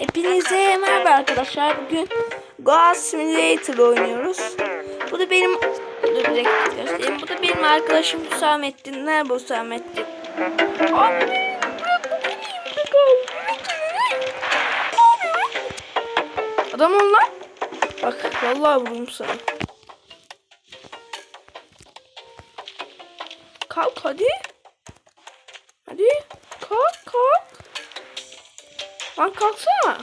Hepinize merhaba arkadaşlar. Bugün Goa Simulator oynuyoruz. Bu da benim Dur bir göstereyim. Bu da benim arkadaşım Hüsamettin. Nerede Hüsamettin? Abi. Adam ol lan. Bak vallahi vururum sana. Kalk hadi. Hadi kalk kalk. Lan kalksana.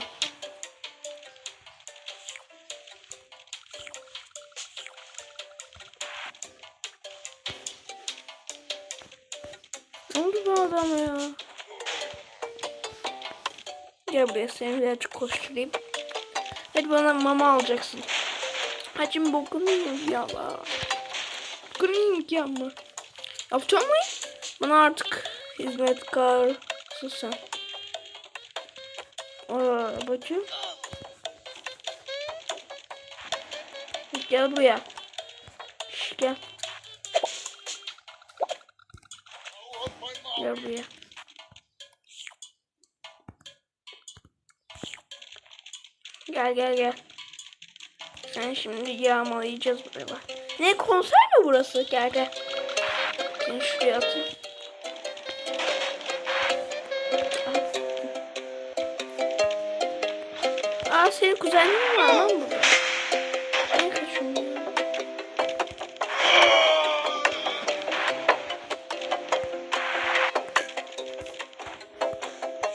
Ne oldu bu adama ya? Gel buraya seni birazcık koşturayım. Hadi bana mama alacaksın. Hacım bokunu ya la. Bokunu yiyin ya mı? Bana artık hizmetkarsın sen. Aa, bacım. Gel buraya. Şş, gel. Gel buraya. Gel gel gel. Sen şimdi yağmalayacağız buraya. Ne konser mi burası? Gel gel. Seni şuraya atayım. Aa senin kuzenin var lan burada.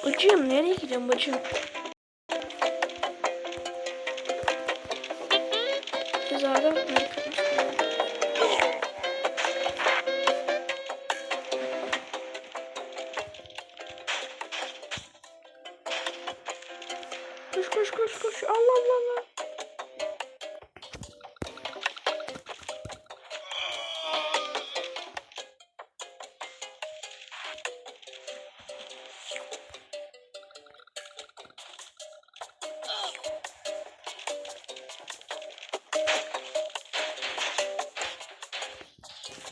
Bacım nereye gidiyorsun bacım? Koş. Allah Allah Allah.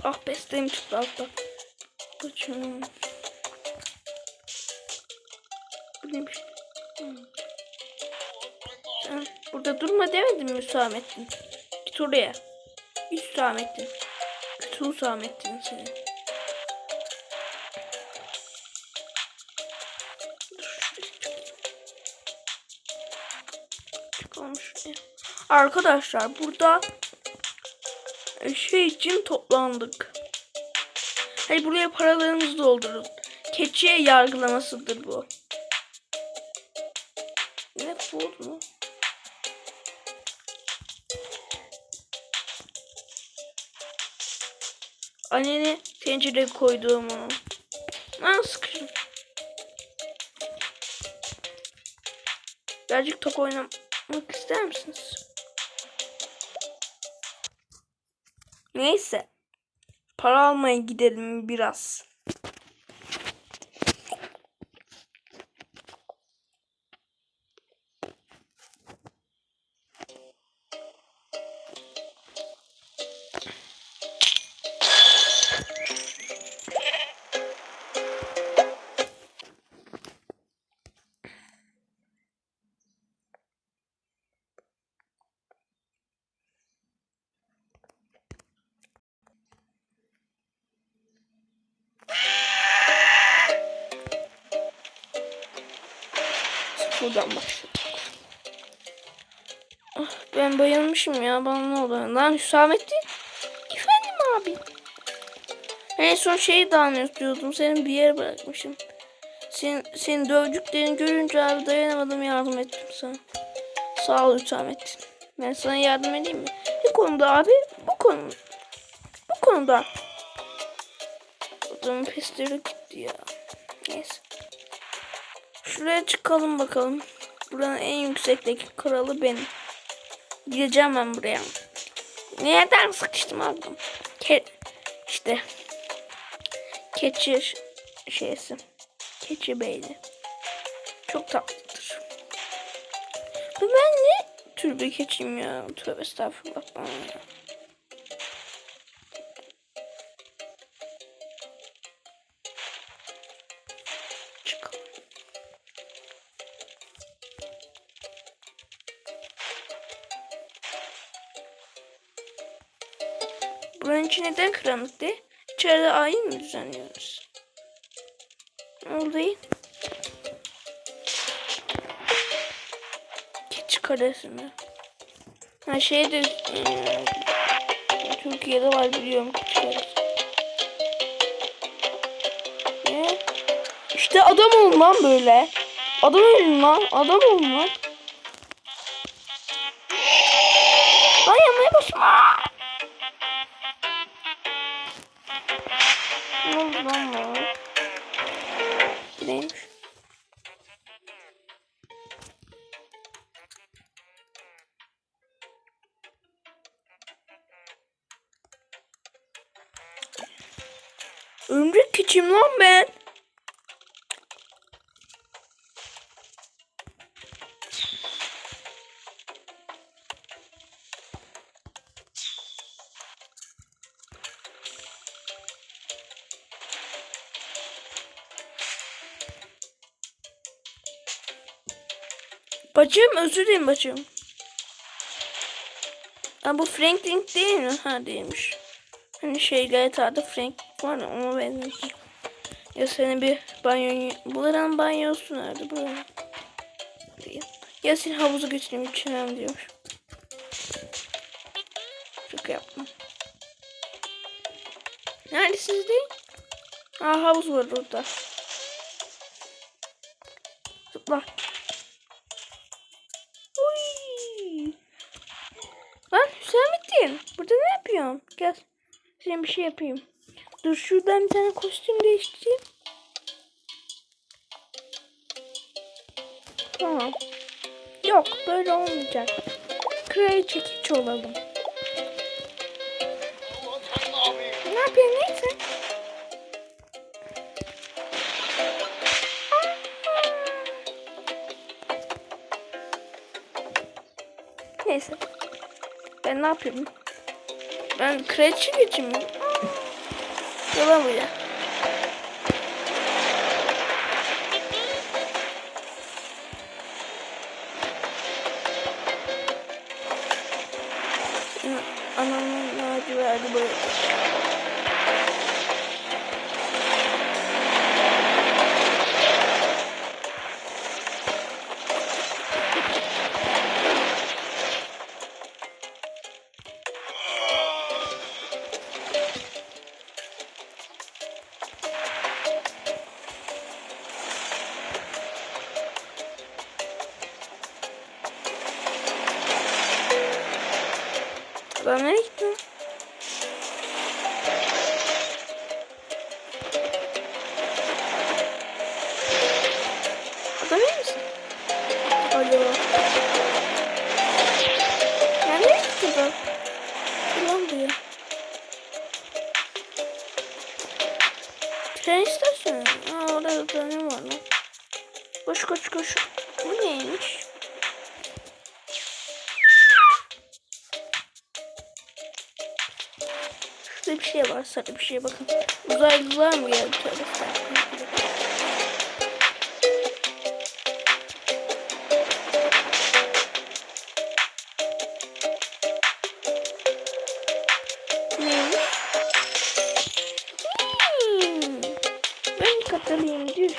Ah besteğim çıktı altta. Kaçın. Bu neymiş? Burada durma demedim mi Hüsamettin? Git oraya. Git Hüsamettin. Kötü Hüsamettin seni. Arkadaşlar burada şey için toplandık. Hadi buraya paralarımızı doldurun. Keçiye yargılamasıdır bu. Ne bu mu? Anneni tencereye koyduğum onu. Aa sıkıştım. Birazcık top oynamak ister misiniz? Neyse. Para almaya gidelim biraz. Buradan başladık. Ah, ben bayılmışım ya. Bana ne oldu? Lan Hüsamettin. Efendim abi. En son şeyi dağınıyoruz diyordum. Senin bir yere bırakmışım. Senin, senin dövdüklerini görünce abi dayanamadım yardım ettim sana. Sağ ol Hüsamettin. Ben sana yardım edeyim mi? Ne konuda abi? Bu konu. Bu konuda. Adamın pesleri gitti ya. Neyse. Şuraya çıkalım bakalım. Buranın en yüksekteki kralı benim. Gideceğim ben buraya. Nereden sıkıştım ablam? Ke işte. Keçi şeysi. Keçi beyli. Çok tatlıdır. Bu ben ne tür bir keçiyim ya? Tövbe estağfurullah bana. Çıkalım. Buranın içi neden karanlık değil? İçeride ayin mi düzenliyoruz? Ne oldu? Keçi karesi mi? Ha şey de eee, Türkiye'de var biliyorum keçi karesi. Ne? İşte adam olun böyle. Adam olun. Adam olun lan. Lan yanmaya lan bu? Neymiş? Örümcek keçiyim lan ben. Bacım özür dilerim bacım. Ha bu Franklin değil mi? Ha değilmiş. Hani şey GTA'da Frank var ya ona benziyor. Ya senin bir banyo... Buranın banyosu nerede? Buranın. Ya seni havuza götüreyim içemem diyormuş. Çok yapma. Neredesiniz değil? Aa havuz var orada. Zıpla. Yapıyorsun? Gel. Senin bir şey yapayım. Dur şuradan bir tane kostüm değiştireyim. Tamam. Yok böyle olmayacak. Kraliçe keçi olalım. Ne yapıyorsun neyse. Neyse. Ben ne yapıyorum? Ben kraliçe mi? Yalan bu ya. Anamın ağacı verdi böyle. İyi misin? Alo. Nereye gitti adam? Ulan bu ya. Tren istasyonu. Aa orada da ne var lan? Koş koş koş. Bu neymiş? Şurada bir şey var. Sarı bir şey bakın. Uzaylılar mı geldi? Tövbe Ben katılayım düz.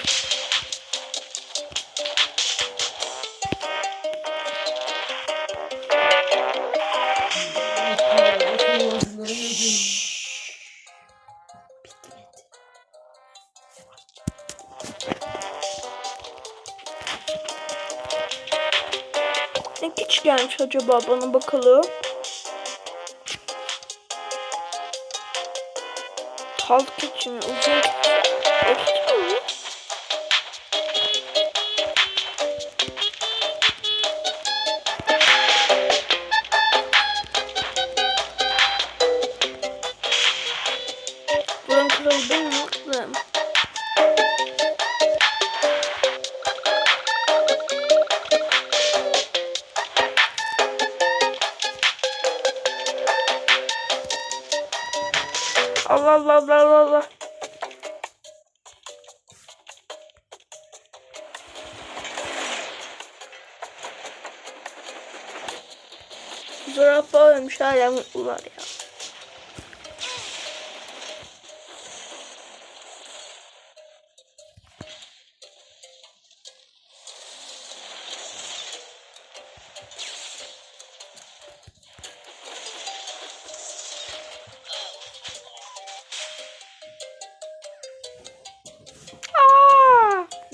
Ne küçük gelmiş acaba bana bakalım. Tal keçi mi? Uzun Allah Allah Allah Allah Allah. Zürafa ölmüş hala mutlular ya.